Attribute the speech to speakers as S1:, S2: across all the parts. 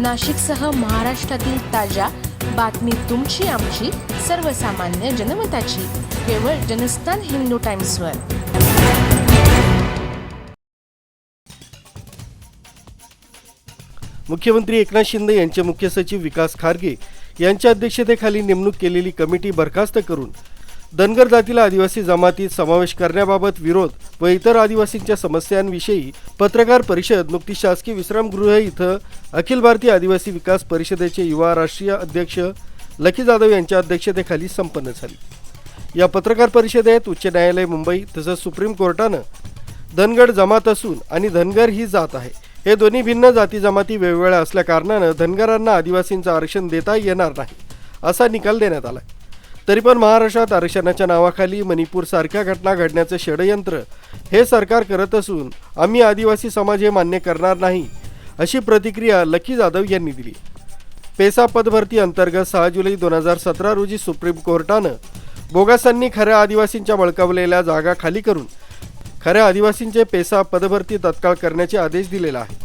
S1: नाशिकसह महाराष्ट्रातील ताज्या बातमी तुमची आमची सर्वसामान्य जनमताची. केवळ जनस्थान हिंदू टाइम्सवर.
S2: मुख्यमंत्री एकनाथ शिंदे यांचे मुख्य सचिव विकास खारगे यांच्या अध्यक्षतेखाली नेमणूक केलेली कमिटी बरखास्त करून धनगर जातीला आदिवासी जमातीत समावेश करण्याबाबत विरोध व इतर आदिवासींच्या समस्यांविषयी पत्रकार परिषद नुकतीच शासकीय विश्रामगृह इथं अखिल भारतीय आदिवासी विकास परिषदेचे युवा राष्ट्रीय अध्यक्ष लकी जाधव यांच्या अध्यक्षतेखाली संपन्न झाली. या पत्रकार परिषदेत उच्च न्यायालय मुंबई तसंच सुप्रीम कोर्टानं धनगड जमात असून आणि धनगर ही जात आहे हे दोन्ही भिन्न जाती जमाती वेगवेगळ्या असल्याकारणानं धनगरांना आदिवासींचं आरक्षण देता येणार नाही असा निकाल देण्यात आला तरी पण महाराष्ट्रात आरक्षणाच्या नावाखाली मणिपूरसारख्या घटना घडण्याचं षडयंत्र हे सरकार करत असून आम्ही आदिवासी समाज हे मान्य करणार नाही अशी प्रतिक्रिया लकी जाधव यांनी दिली. पेसा पदभरती अंतर्गत सहा जुलै दोन हजार सतरा रोजी सुप्रीम कोर्टानं बोगासांनी खऱ्या आदिवासींच्या बळकावलेल्या जागा खाली करून खऱ्या आदिवासींचे पेसा पदभरती तत्काळ करण्याचे आदेश दिलेला आहे.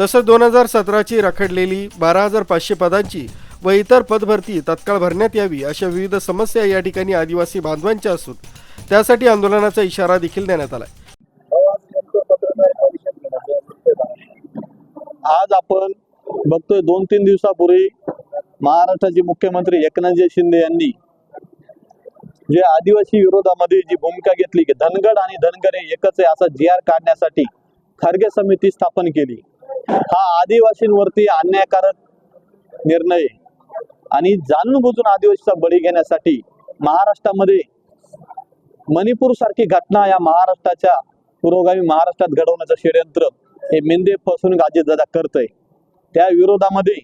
S2: तसंच दोन हजार सतराची रखडलेली बारा हजार पाचशे पदांची व इतर पदभरती तत्काळ भरण्यात यावी अशा विविध समस्या या ठिकाणी आदिवासी बांधवांच्या असून त्यासाठी आंदोलनाचा इशारा देखील देण्यात आला
S3: आज आपण बघतोय दोन तीन दिवसापूर्वी महाराष्ट्राचे मुख्यमंत्री एकनाथजी शिंदे यांनी जे आदिवासी विरोधामध्ये जी भूमिका घेतली की धनगड आणि धनगरे हे एकच आहे असा जी आर काढण्यासाठी खारगे समिती स्थापन केली हा आदिवासींवरती अन्यायकारक निर्णय आहे. आणि जाणून बुजून आदिवासीचा बळी घेण्यासाठी महाराष्ट्रामध्ये मणिपूर सारखी घटना या महाराष्ट्राच्या पुरोगामी महाराष्ट्रात घडवण्याचं षडयंत्र हे मिंदे गाजे अजितदादा करतय. त्या विरोधामध्ये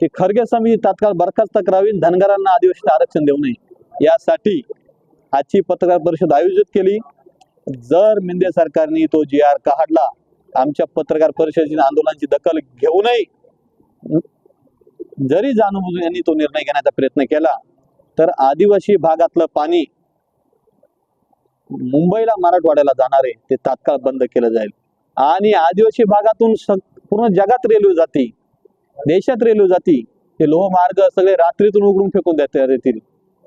S3: की खरगे समिती तात्काळ बरखास्त करावी धनगरांना आदिवासी आरक्षण देऊ नये यासाठी आजची पत्रकार परिषद आयोजित केली. जर मेंदे सरकारने तो जी आर काढला आमच्या पत्रकार परिषदेच्या आंदोलनाची दखल घेऊ नये. जरी जाणूनबुजून यांनी तो निर्णय घेण्याचा प्रयत्न केला तर आदिवासी भागातलं पाणी मुंबईला मराठवाड्याला जाणारे ते तात्काळ बंद केलं जाईल. आणि आदिवासी भागातून पूर्ण जगात रेल्वे जाते देशात रेल्वे जाते ते लोहमार्ग सगळे रात्रीतून उघडून फेकून देता येतील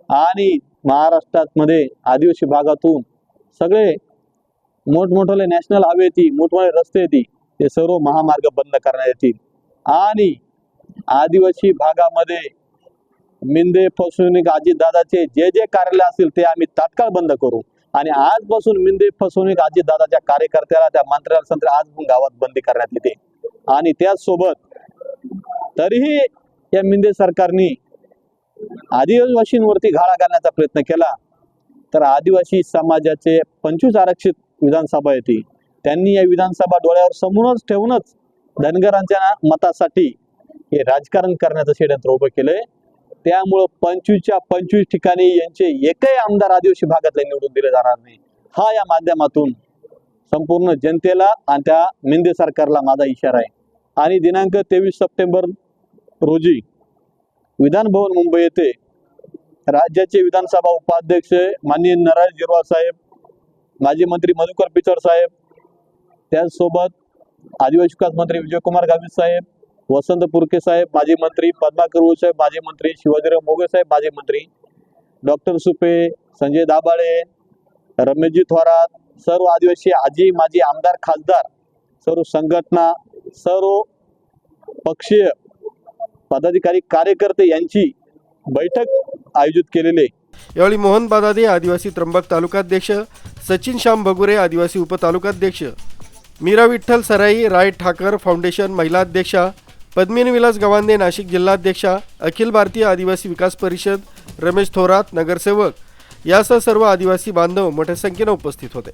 S3: आणि महाराष्ट्रात मध्ये आदिवासी भागातून सगळे मोठमोठाले नॅशनल हायवे येतील मोठमोठे रस्ते येतील ते सर्व महामार्ग बंद करण्यात येतील. आणि आदिवासी भागामध्ये मिंदे फसवणूक अजितदादाचे जे जे कार्यालय असतील ते आम्ही तात्काळ बंद करू. आणि आजपासून मिंदे फसवणूक अजितदादाच्या कार्यकर्त्याला त्या मंत्र्याला संत्र आज गावात बंदी करण्यात येते. आणि त्याचसोबत तरीही या मिंदे सरकारने आदिवासींवरती घाळा घालण्याचा प्रयत्न केला तर आदिवासी समाजाचे पंचवीस आरक्षित विधानसभा येते त्यांनी या विधानसभा डोळ्यावर समोरच ठेवूनच धनगरांच्या मतासाठी हे राजकारण करण्याचं षडयंत्र उभं केलंय. त्यामुळं पंचवीसच्या पंचवीस ठिकाणी यांचे एकही आमदार आदिवासी भागातले निवडून दिले जाणार नाही. हा या माध्यमातून संपूर्ण जनतेला आणि त्या निंदे सरकारला माझा इशारा आहे. आणि दिनांक तेवीस सप्टेंबर रोजी विधान भवन मुंबई येथे राज्याचे विधानसभा उपाध्यक्ष माननीय नारायण जिरवाळ साहेब माजी मंत्री मधुकर पिचड साहेब त्याचसोबत आदिवासी विकास मंत्री विजयकुमार गावित साहेब वसंत पुरके साहेब माजी मंत्री पद्माकर साहेब माजी मंत्री शिवाजीराव मोगे साहेब माजी मंत्री डॉक्टर सुपे संजय दाभाळे रमेशजी थोरात सर्व आदिवासी आजी माजी आमदार खासदार सर्व संघटना सर्व पक्षीय पदाधिकारी कार्यकर्ते यांची बैठक आयोजित केलेली आहे.
S2: यावेळी मोहन बादादे आदिवासी त्र्यंबक तालुकाध्यक्ष सचिन श्याम बगुरे आदिवासी उपतालुकाध्यक्ष मीरा विठ्ठल सराई राय ठाकर फाउंडेशन महिला अध्यक्षा पद्मिनी विलास गवांदे नाशिक जिल्हाध्यक्षा अखिल भारतीय आदिवासी विकास परिषद रमेश थोरात नगरसेवक. यासह सर्व आदिवासी बांधव मोठ्या संख्येनं उपस्थित होते.